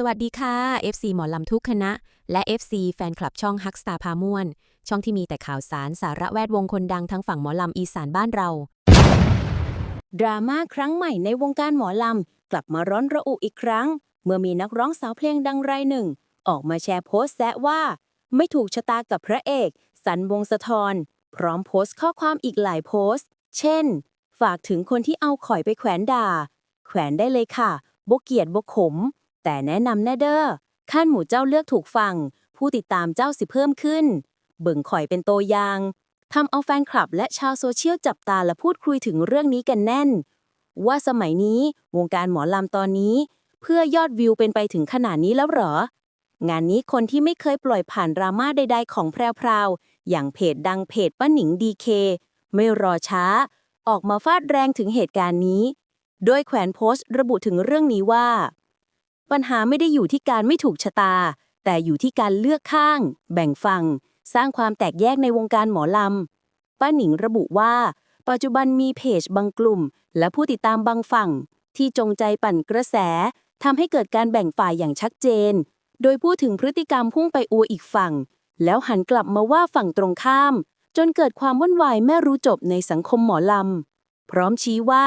สวัสดีค่ะ FC หมอลำทุกคณะ และ FC แฟนคลับช่องฮักสตาพาม่วน ช่องที่มีแต่ข่าวสารสาระแวดวงคนดังทั้งฝั่งหมอลำอีสานบ้านเรา ดราม่าครั้งใหม่ในวงการหมอลำ กลับมาร้อนระอุอีกครั้ง เมื่อมีนักร้องสาวเพลงดังรายหนึ่ง ออกมาแชร์โพสต์แซะว่า ไม่ถูกชะตากับพระเอก สันวงสะทรพร้อมโพสต์ข้อความอีกหลายโพสต์ เช่น ฝากถึงคนที่เอาข่อยไปแขวนด่า แขวนได้เลยค่ะบกเกียดบกขม แต่แนะนำแน่เด้อขั้นหมู่เจ้าเลือกถูกฟัง ผู้ติดตามเจ้าสิเพิ่มขึ้น เบิ่งข่อยเป็นตัวอย่างทำเอาแฟนคลับและชาวโซเชียลจับตาและพูดคุยถึงเรื่องนี้กันแน่น ว่าสมัยนี้วงการหมอลำตอนนี้ เพื่อยอดวิวเป็นไปถึงขนาดนี้แล้วเหรอ งานนี้คนที่ไม่เคยปล่อยผ่านดราม่าใด ๆ ของแพรวๆอย่างเพจดังเพจป้าหนิงดีเคไม่รอช้า ออกมาฟาดแรงถึงเหตุการณ์นี้ โดยแขวนโพสต์ระบุถึงเรื่องนี้ว่า ปัญหาไม่ได้อยู่ที่การไม่ถูกชะตา แต่อยู่ที่การเลือกข้าง แบ่งฝั่งสร้างความแตกแยกในวงการหมอลำป้าหนิงระบุว่า ปัจจุบันมีเพจบางกลุ่ม และผู้ติดตามบางฝั่ง ที่จงใจปั่นกระแสทำให้เกิดการแบ่งฝ่ายอย่างชัดเจน โดยพูดถึงพฤติกรรมพุ่งไปอวอีกฝั่ง แล้วหันกลับมาว่าฝั่งตรงข้าม จนเกิดความวุ่นวายไม่รู้จบในสังคมหมอลำพร้อมชี้ว่า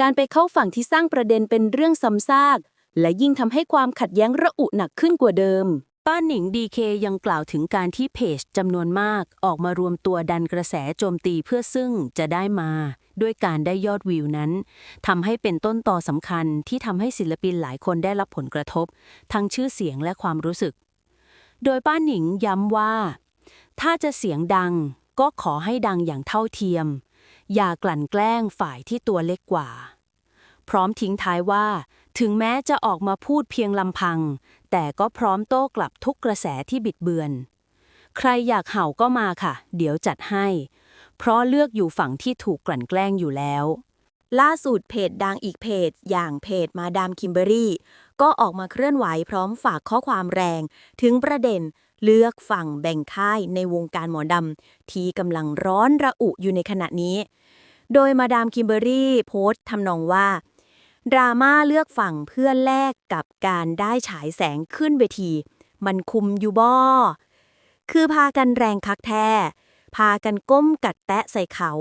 การไปเข้าฝั่งที่สร้างประเด็นเป็นเรื่องซ้ำซาก และยิ่งทำให้ความขัดแย้งระอุหนักขึ้นกว่าเดิม ป้าหนิงดีเคยังกล่าวถึงการที่เพจจำนวนมากออกมารวมตัวดันกระแสโจมตีเพื่อซึ่งจะได้มา ด้วยการได้ยอดวิวนั้นทำให้เป็นต้นต่อสำคัญที่ทำให้ศิลปินหลายคนได้รับผลกระทบ ทั้งชื่อเสียงและความรู้สึก โดยป้าหนิงย้ำว่า ถ้าจะเสียงดังก็ขอให้ดังอย่างเท่าเทียม อย่ากลั่นแกล้งฝ่ายที่ตัวเล็กกว่า พร้อมทิ้งท้ายว่า ถึงแม้จะออกมาพูดเพียงลำพัง แต่ก็พร้อมโต้กลับทุกกระแสที่บิดเบือน ใครอยากเห่าก็มาค่ะ เดี๋ยวจัดให้ เพราะเลือกอยู่ฝั่งที่ถูกกลั่นแกล้งอยู่แล้ว ล่าสุดเพจดังอีกเพจ อย่างเพจมาดามคิมเบอรี่ ก็ออกมาเคลื่อนไหวพร้อมฝากข้อความแรง ถึงประเด็นเลือกฝั่งแบ่งค่ายในวงการหมอดำที่กำลังร้อนระอุอยู่ในขณะนี้ โดยมาดามคิมเบอรี่โพสต์ทำนองว่า ดราม่าเลือกฝั่งเพื่อแลกกับการได้ฉายแสงขึ้นเวที มันคุมอยู่บ่คือพากันแรงคักแท้ พากันก้มกัดแตะใส่เขา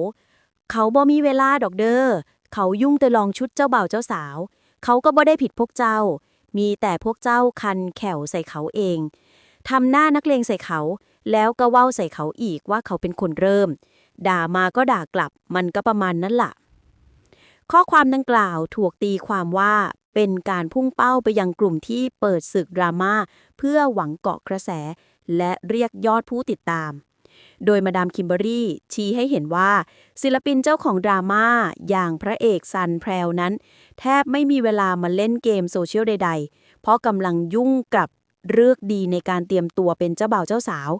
เขาบ่มีเวลาดอกเด้อ เขายุ่งแต่ลองชุดเจ้าบ่าวเจ้าสาว เขาก็บ่ได้ผิดพวกเจ้า มีแต่พวกเจ้าคันแขวใส่เขาเองทำหน้านักเลงใส่เขา แล้วก็เว้าใส่เขาอีกว่าเขาเป็นคนเริ่ม ด่ามาก็ด่ากลับ มันก็ประมาณนั้นล่ะ ข้อความดังกล่าวถูกตีความว่าเป็นการพุ่งเป้าไปยังกลุ่มที่เปิดศึกดราม่าเพื่อหวังเกาะกระแส และเรียกยอดผู้ติดตาม โดยมาดามคิมเบอรี่ชี้ให้เห็นว่า ศิลปินเจ้าของดราม่าอย่างพระเอกซันแพรวนั้น แทบไม่มีเวลามาเล่นเกมโซเชียลใด ๆ เพราะกำลังยุ่งกับเลือกดีในการเตรียมตัวเป็นเจ้าบ่าวเจ้าสาว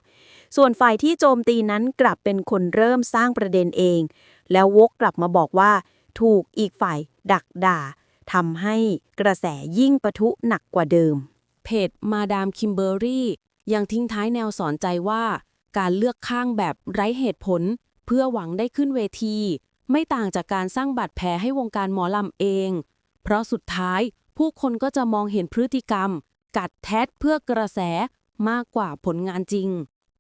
ส่วนฝ่ายที่โจมตีนั้นกลับเป็นคนเริ่มสร้างประเด็นเอง แล้ววกกลับมาบอกว่า ถูกอีกฝ่ายดักด่าทำให้กระแสยิ่งปะทุหนักกว่าเดิม เพจมาดามคิมเบอรี่ยังทิ้งท้ายแนวสอนใจว่า การเลือกข้างแบบไร้เหตุผล เพื่อหวังได้ขึ้นเวที ไม่ต่างจากการสร้างบาดแผลให้วงการหมอลำเอง เพราะสุดท้ายผู้คนก็จะมองเห็นพฤติกรรม กัดแทะเพื่อกระแสมากกว่าผลงานจริง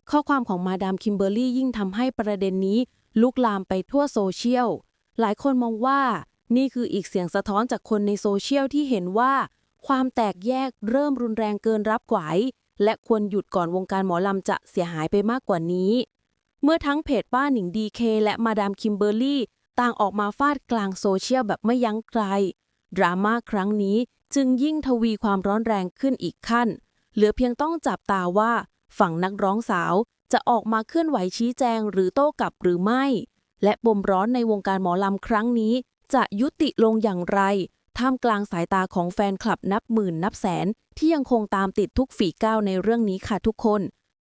ข้อความของมาดามคิมเบอร์รี่ยิ่งทำให้ประเด็นนี้ลุกลามไปทั่วโซเชียล หลายคนมองว่า นี่คืออีกเสียงสะท้อนจากคนในโซเชียลที่เห็นว่า ความแตกแยกเริ่มรุนแรงเกินรับไหวและควรหยุดก่อนวงการหมอลำจะเสียหายไปมากกว่านี้ เมื่อทั้งเพจป้าหนิงดีเคและมาดามคิมเบอร์รี่ต่างออกมาฟาดกลางโซเชียลแบบไม่ยั้งใครดราม่าครั้งนี้จึงยิ่งทวีความร้อนแรงขึ้นอีกขั้น เหลือเพียงต้องจับตาว่า ฝั่งนักร้องสาวจะออกมาเคลื่อนไหวชี้แจงหรือโต้กลับหรือไม่ และปมร้อนในวงการหมอลำครั้งนี้ จะยุติลงอย่างไร ท่ามกลางสายตาของแฟนคลับนับหมื่นนับแสน ที่ยังคงตามติดทุกฝีก้าวในเรื่องนี้ค่ะทุกคน